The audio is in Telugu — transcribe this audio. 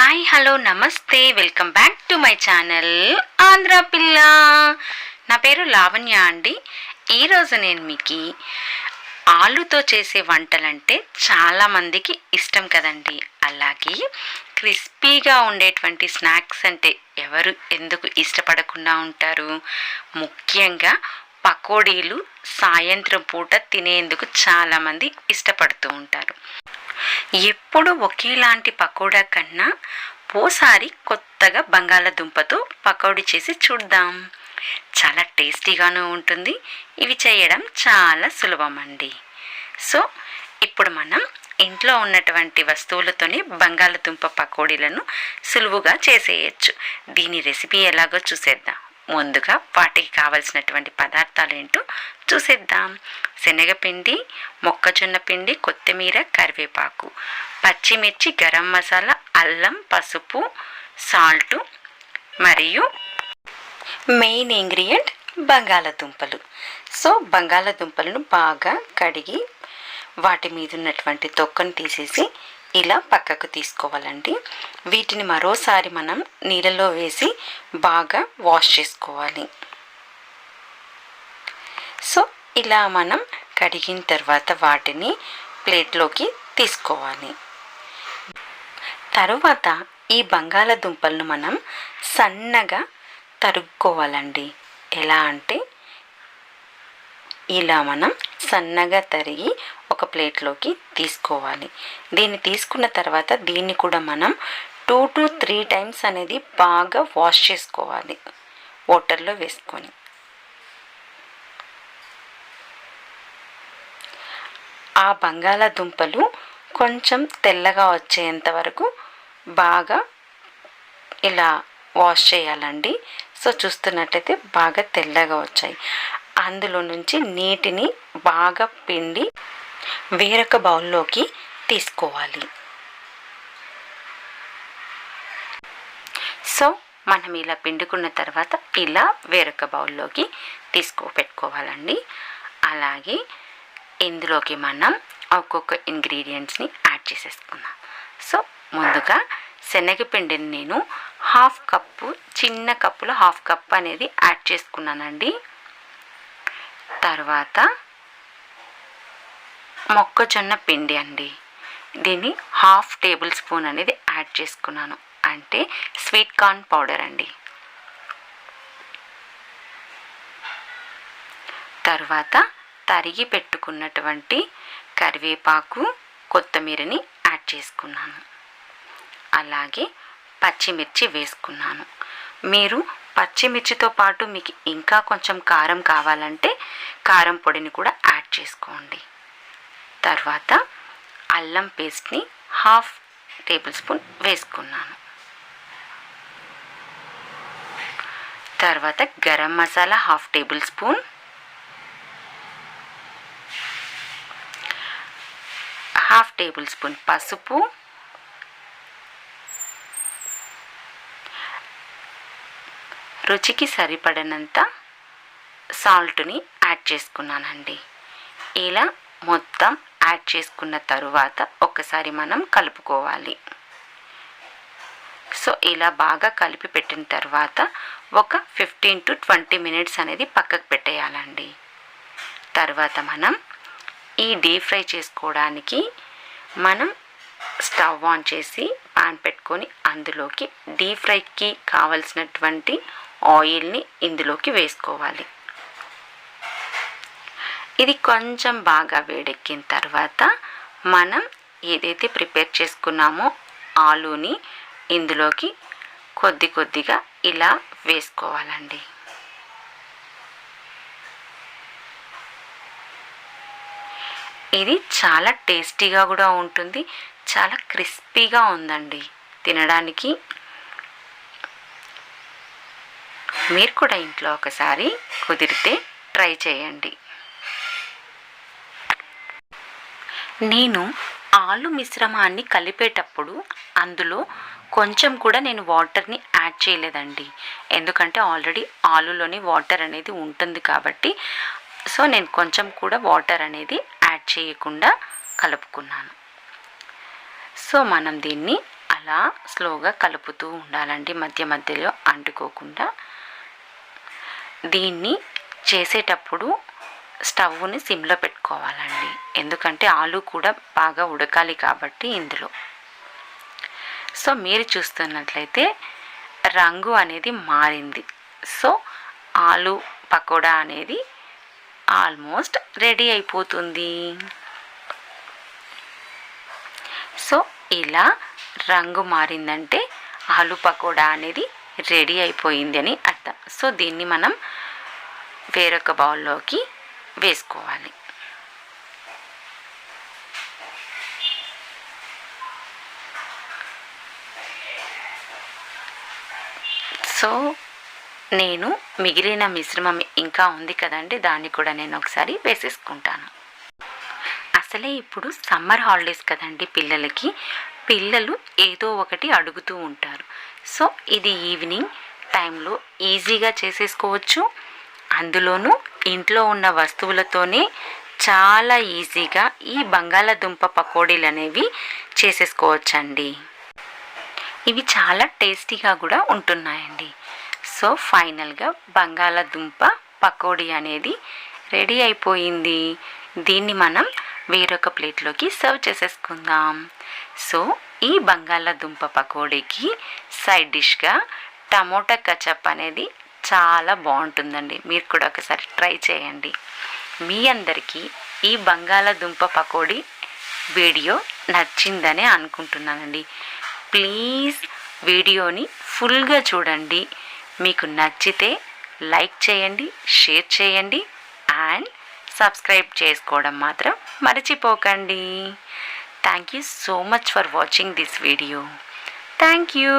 హాయ్ హలో నమస్తే welcome back to my channel Andhra పిల్ల నా పేరు లావణ్య అండి. ఈరోజు నేను మీకు ఆలుతో చేసే వంటలంటే చాలామందికి ఇష్టం కదండి. అలాగే క్రిస్పీగా ఉండేటువంటి స్నాక్స్ అంటే ఎవరు ఎందుకు ఇష్టపడకుండా ఉంటారు? ముఖ్యంగా పకోడీలు సాయంత్రం పూట తినేందుకు చాలామంది ఇష్టపడుతూ ఉంటారు. ఎప్పుడు ఒకేలాంటి పకోడా కన్నా ఓసారి కొత్తగా బంగాళదుంపతో పకోడీ చేసి చూద్దాం. చాలా టేస్టీగాను ఉంటుంది. ఇవి చేయడం చాలా సులభం అండి సో ఇప్పుడు మనం ఇంట్లో ఉన్నటువంటి వస్తువులతోనే బంగాళదుంప పకోడీలను సులువుగా చేసేయచ్చు. దీని రెసిపీ ఎలాగో చూసేద్దాం. ముందుగా వాటికి కావలసినటువంటి పదార్థాలు ఏంటో చూసేద్దాం. శనగపిండి మొక్కజొన్న పిండి కొత్తిమీర కరివేపాకు పచ్చిమిర్చి గరం మసాలా అల్లం పసుపు సాల్టు మరియు మెయిన్ ఇంగ్రీడియంట్ బంగాళదుంపలు. సో బంగాళదుంపలను బాగా కడిగి వాటి మీద ఉన్నటువంటి తొక్కను తీసేసి ఇలా పక్కకు తీసుకోవాలండి. వీటిని మరోసారి మనం నీళ్ళలో వేసి బాగా వాష్ చేసుకోవాలి. సో ఇలా మనం కడిగిన తర్వాత వాటిని ప్లేట్లోకి తీసుకోవాలి. తరువాత ఈ బంగాళదుంపలను మనం సన్నగా తరుక్కోవాలండి. ఎలా అంటే ఇలా మనం సన్నగా తరిగి ఒక ప్లేట్లోకి తీసుకోవాలి. దీన్ని తీసుకున్న తర్వాత దీన్ని కూడా మనం టూ టు త్రీ టైమ్స్ అనేది బాగా వాష్ చేసుకోవాలి. వాటర్లో వేసుకొని. ఆ బంగాళాదుంపలు కొంచెం తెల్లగా వచ్చేంత వరకు బాగా ఇలా వాష్ చేయాలండి. సో చూస్తున్నట్టయితే బాగా తెల్లగా వచ్చాయి. అందులో నుంచి నీటిని బాగా పిండి వేరొక బౌల్లోకి తీసుకోవాలి. సో మనం ఇలా పిండుకున్న తర్వాత ఇలా వేరొక బౌల్లోకి తీసుకో పెట్టుకోవాలండి. అలాగే ఇందులోకి మనం ఒక్కొక్క ఇంగ్రీడియంట్స్ని యాడ్ చేసేసుకుందాం. సో ముందుగా శనగపిండిని నేను హాఫ్ కప్పు చిన్న కప్పులో హాఫ్ కప్ అనేది యాడ్ చేసుకున్నానండి. తర్వాత మొక్కజొన్న పిండి అండి. దీన్ని హాఫ్ టేబుల్ స్పూన్ అనేది యాడ్ చేసుకున్నాను. అంటే స్వీట్ కార్న్ పౌడర్ అండి. తర్వాత తరిగి పెట్టుకున్నటువంటి కరివేపాకు కొత్తిమీరని యాడ్ చేసుకున్నాను. అలాగే పచ్చిమిర్చి వేసుకున్నాను. మీరు పచ్చిమిర్చితో పాటు మీకు ఇంకా కొంచెం కారం కావాలంటే కారం పొడిని కూడా యాడ్ చేసుకోండి. తర్వాత అల్లం పేస్ట్ని హాఫ్ టేబుల్ స్పూన్ వేసుకున్నాను. తర్వాత garam masala half tablespoon. Half tablespoon పసుపు. రుచికి సరిపడినంత సాల్ట్ని యాడ్ చేసుకున్నానండి. ఇలా మొత్తం యాడ్ చేసుకున్న తరువాత ఒకసారి మనం కలుపుకోవాలి. సో ఇలా బాగా కలిపి పెట్టిన తర్వాత ఒక ఫిఫ్టీన్ టు ట్వంటీ మినిట్స్ అనేది పక్కకు పెట్టేయాలండి. తర్వాత మనం ఈ డీప్ ఫ్రై చేసుకోవడానికి మనం స్టవ్ ఆన్ చేసి పాన్ పెట్టుకొని అందులోకి డీప్ ఫ్రైకి కావలసినటువంటి ఆయిల్ని ఇందులోకి వేసుకోవాలి. ఇది కొంచెం బాగా వేడెక్కిన తర్వాత మనం ఏదైతే ప్రిపేర్ చేసుకున్నామో ఆలూని ఇందులోకి కొద్ది కొద్దిగా ఇలా వేసుకోవాలండి. ఇది చాలా టేస్టీగా కూడా ఉంటుంది చాలా క్రిస్పీగా ఉందండి తినడానికి. మీరు కూడా ఇంట్లో ఒకసారి కుదిరితే ట్రై చేయండి. నేను ఆలు మిశ్రమాన్ని కలిపేటప్పుడు అందులో కొంచెం కూడా నేను వాటర్ని యాడ్ చేయలేదండి. ఎందుకంటే ఆల్రెడీ ఆలులోని వాటర్ అనేది ఉంటుంది కాబట్టి సో నేను కొంచెం కూడా వాటర్ అనేది యాడ్ చేయకుండా కలుపుకున్నాను. సో మనం దీన్ని అలా స్లోగా కలుపుతూ ఉండాలండి మధ్య మధ్యలో అంటుకోకుండా. దీన్ని చేసేటప్పుడు స్టవ్ని సిమ్లో పెట్టుకోవాలండి. ఎందుకంటే ఆలు కూడా బాగా ఉడకాలి కాబట్టి ఇందులో. సో మీరు చూస్తున్నట్లయితే రంగు అనేది మారింది. సో ఆలు పకోడా అనేది ఆల్మోస్ట్ రెడీ అయిపోతుంది. సో ఇలా రంగు మారిందంటే ఆలు పకోడా అనేది రెడీ అయిపోయింది అని అర్థం. సో దీన్ని మనం వేరొక బౌల్లోకి వేసుకోవాలి. సో నేను మిగిలిన మిశ్రమం ఇంకా ఉంది కదండి దాన్ని కూడా నేను ఒకసారి వేసేసుకుంటాను. అసలే ఇప్పుడు సమ్మర్ హాలిడేస్ కదండి పిల్లలకి పిల్లలు ఏదో ఒకటి అడుగుతూ ఉంటారు. సో ఇది ఈవినింగ్ టైంలో ఈజీగా చేసేసుకోవచ్చు. అందులోనూ ఇంట్లో ఉన్న వస్తువులతోనే చాలా ఈజీగా ఈ బంగాళాదుంప పకోడీలు అనేవి చేసేసుకోవచ్చండి. ఇవి చాలా టేస్టీగా కూడా ఉంటున్నాయండి. సో ఫైనల్గా బంగాళాదుంప పకోడీ అనేది రెడీ అయిపోయింది. దీన్ని మనం వేరొక ప్లేట్లోకి సర్వ్ చేసేసుకుందాం. సో ఈ బంగాళాదుంప పకోడీకి సైడ్ డిష్గా టమోటా కచప్ అనేది చాలా బాగుంటుందండి. మీరు కూడా ఒకసారి ట్రై చేయండి. మీ అందరికీ ఈ బంగాళాదుంప పకోడీ వీడియో నచ్చిందనే అనుకుంటున్నానండి. ప్లీజ్ వీడియోని ఫుల్గా చూడండి. మీకు నచ్చితే లైక్ చేయండి షేర్ చేయండి అండ్ సబ్స్క్రైబ్ చేసుకోవడం మాత్రం మర్చిపోకండి. Thank you so much for watching this video. Thank you.